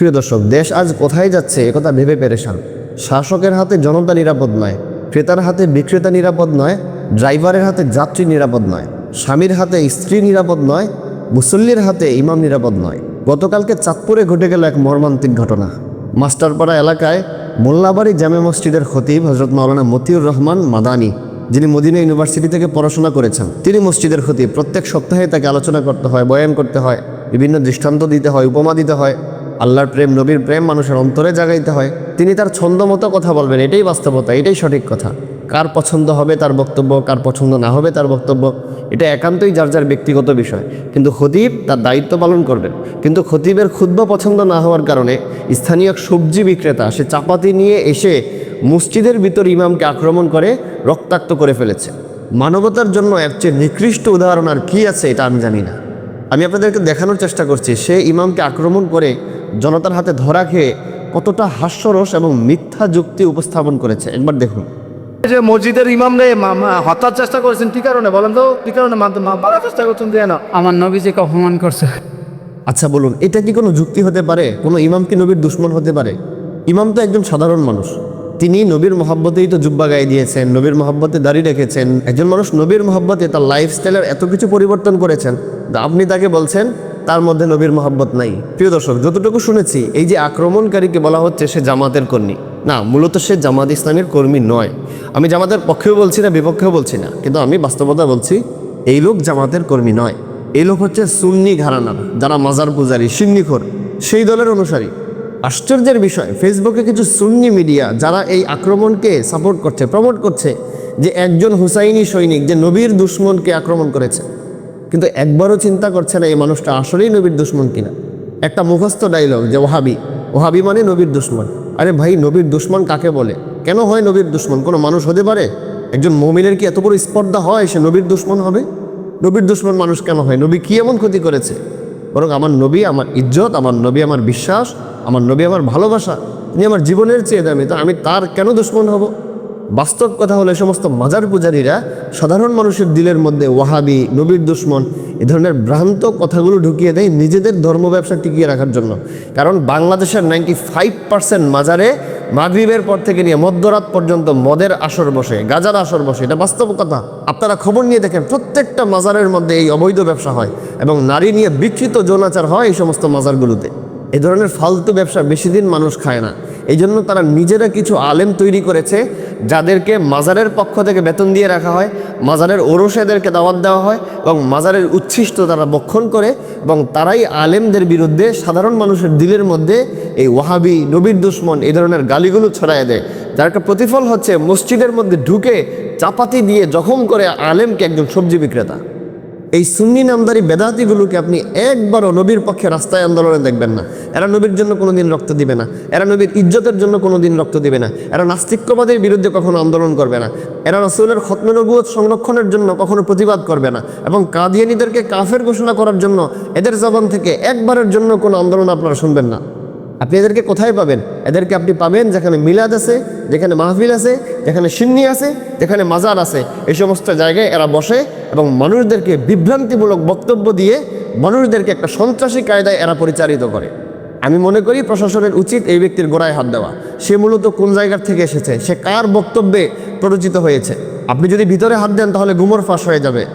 প্রিয় দর্শক, দেশ আজ কোথায় যাচ্ছে একথা ভেবে পেরেশান। শাসকের হাতে জনতা নিরাপদ নয়, ক্রেতার হাতে বিক্রেতা নিরাপদ নয়, ড্রাইভারের হাতে যাত্রী নিরাপদ নয়, স্বামীর হাতে স্ত্রী নিরাপদ নয়, মুসল্লির হাতে ইমাম নিরাপদ নয়। গতকালকে চাঁদপুরে ঘটে গেল এক মর্মান্তিক ঘটনা। মাস্টারপাড়া এলাকায় মোল্লাবাড়ি জামে মসজিদের খতিব হজরত মাওলানা মতিউর রহমান মাদানি, যিনি মদিনা ইউনিভার্সিটি থেকে পড়াশোনা করেছেন, তিনি মসজিদের খতিব। প্রত্যেক সপ্তাহে তাকে আলোচনা করতে হয়, বয়ান করতে হয়, বিভিন্ন দৃষ্টান্ত দিতে হয়, উপমা দিতে হয়। আল্লাহর প্রেম, নবীর প্রেম মানুষের অন্তরে জাগাইতে হয়। তিনি তার ছন্দ মতো কথা বলবেন, এটাই বাস্তবতা, এটাই সঠিক কথা। কার পছন্দ হবে তার বক্তব্য, কার পছন্দ না হবে তার বক্তব্য, এটা একান্তই যার যার ব্যক্তিগত বিষয়। কিন্তু খতিব তার দায়িত্ব পালন করবেন। কিন্তু খতিবের ক্ষুদ্র পছন্দ না হওয়ার কারণে স্থানীয় এক সবজি বিক্রেতা, সে চাপাতি নিয়ে এসে মসজিদের ভিতর ইমামকে আক্রমণ করে রক্তাক্ত করে ফেলেছে। মানবতার জন্য এর চেয়ে নিকৃষ্ট উদাহরণ আর কী আছে, এটা আমি জানি না। আমি আপনাদেরকে দেখানোর চেষ্টা করছি সে ইমামকে আক্রমণ করে জনতার হাতে ধরা খেয়ে কতটা হাস্যরস এবং মিথ্যা যুক্তি উপস্থাপন করেছে। একবার দেখুন। এই যে মসজিদের ইমাম রে হত্যার চেষ্টা করেছেন কি কারণে বলেন তো? কি কারণে মারার চেষ্টা করছেন দিয়ে না? আমার নবীজিকে অপমান করছে। আচ্ছা বলুন এটা কি কোনো যুক্তি হতে পারে? কোনো ইমাম কি নবীর দুশ্মন হতে পারে? ইমাম তো একজন সাধারণ মানুষ। তিনি নবীর মহাব্বতেই তো জুব্বা গায়ে দিয়েছেন, নবীর মহাব্বতে দাঁড়িয়ে রেখেছেন। একজন মানুষ নবীর মহাব্বতে তার লাইফস্টাইলের এত কিছু পরিবর্তন করেছেন আপনি তাকে বলছেন, তার মধ্যে নবীর মহাব্বত নাই। প্রিয় দর্শক, যতটুকু শুনেছি, এই যে আক্রমণকারীকে বলা হচ্ছে সে জামাতের কর্মী। না, মূলত সে জামাত ইসলামের কর্মী নয়। আমি জামাতের পক্ষেও বলছি না, বিপক্ষেও বলছি না, কিন্তু আমি বাস্তবতা বলছি, এই লোক জামাতের কর্মী নয়। এই লোক হচ্ছে সুন্নি ঘরানার যারা মাজার পূজারী, সিন্নিখোর, সেই দলের অনুসারী। আশ্চর্যের বিষয় ফেসবুকে কিছু সুন্নি মিডিয়া যারা এই আক্রমণকে সাপোর্ট করছে প্রমোট করছে যে একজন হুসাইনি সৈনিক, যে নবীর দুশ্মনকে আক্রমণ করেছে। কিন্তু একবারও চিন্তা করছে না এই মানুষটা আসলেই নবীর দুশ্মন কিনা? একটা মুখস্থ ডাইলগ যে ওহাবি ওহাবি মানে নবীর দুশ্মন। আরে ভাই, নবীর দুশ্মন কাকে বলে? কেন হয় নবীর দুশ্মন? কোনো মানুষ হতে পারে? একজন মমিনের কি এত বড় স্পর্ধা হয় সে নবীর দুশ্মন হবে? নবীর দুশ্মন মানুষ কেন হয়? নবী কি এমন ক্ষতি করেছে? বরং আমার নবী, আমার ইজ্জত, আমার নবী, আমার বিশ্বাস আমার নবী আমার ভালোবাসা, তিনি আমার জীবনের চেয়ে দামি, তো আমি তার কেন দুশ্মন হব? বাস্তব কথা হলো সমস্ত মাজার পূজারীরা সাধারণ মানুষের দিলের মধ্যে ওয়াহাবি, নবীর দুশ্মন, এ ধরনের ভ্রান্ত কথাগুলো ঢুকিয়ে দেয় নিজেদের ধর্ম ব্যবসা টিকিয়ে রাখার জন্য। কারণ বাংলাদেশের নাইনটি ফাইভ পার্সেন্ট মাজারে মাগরিবের পর থেকে নিয়ে মধ্যরাত পর্যন্ত মদের আসর বসে, গাজার আসর বসে, এটা বাস্তব কথা। আপনারা খবর নিয়ে দেখেন, প্রত্যেকটা মাজারের মধ্যে এই অবৈধ ব্যবসা হয় এবং নারী নিয়ে বিকৃত যৌনাচার হয় এই সমস্ত মাজারগুলোতে। এই ধরনের ফালতু ব্যবসা বেশি দিন মানুষ খায় না। এই জন্য তারা নিজেরা কিছু আলেম তৈরি করেছে, যাদেরকে মাজারের পক্ষ থেকে বেতন দিয়ে রাখা হয়, মাজারের ওরসেদেরকে দাওয়াত দেওয়া হয় এবং মাজারের উচ্ছিষ্ট তারা বক্ষণ করে এবং তারাই আলেমদের বিরুদ্ধে সাধারণ মানুষের দিলের মধ্যে এই ওয়াহাবি, নবীর দুশ্মন এই ধরনের গালিগুলো ছড়ায় দেয়। যার একটা প্রতিফল হচ্ছে, মসজিদের মধ্যে ঢুকে চাপাতি দিয়ে জখম করে আলেমকে একজন সবজি বিক্রেতা। এই সুন্নি নামদারি বেদাতিগুলোকে আপনি একবারও নবীর পক্ষে রাস্তায় আন্দোলনে দেখবেন না। এরা নবীর জন্য কোনো দিন রক্ত দিবে না। এরা নবীর ইজ্জতের জন্য কোনো দিন রক্ত দিবে না। এরা নাস্তিক্যবাদের বিরুদ্ধে কখনো আন্দোলন করবে না। এরা রসুলের খতমে নবুয়ত সংরক্ষণের জন্য কখনো প্রতিবাদ করবে না। এবং কাদিয়ানিদেরকে কাফের ঘোষণা করার জন্য এদের জবান থেকে একবারের জন্য কোনো আন্দোলন আপনারা শুনবেন না। আপনি এদেরকে কোথায় পাবেন? এদেরকে আপনি পাবেন যেখানে মিলাদ আছে, যেখানে মাহফিল আছে, যেখানে সিন্নি আছে, যেখানে মাজার আছে। এই সমস্ত জায়গায় এরা বসে এবং মানুষদেরকে বিভ্রান্তিমূলক বক্তব্য দিয়ে মানুষদেরকে একটা সন্ত্রাসী কায়দায় এরা পরিচালিত করে। আমি মনে করি প্রশাসনের উচিত এই ব্যক্তির গোড়ায় হাত দেওয়া। সে মূলত কোন জায়গার থেকে এসেছে? সে কার বক্তব্যে প্ররোচিত হয়েছে? আপনি যদি ভিতরে হাত দেন তাহলে গুমর ফাঁস হয়ে যাবে।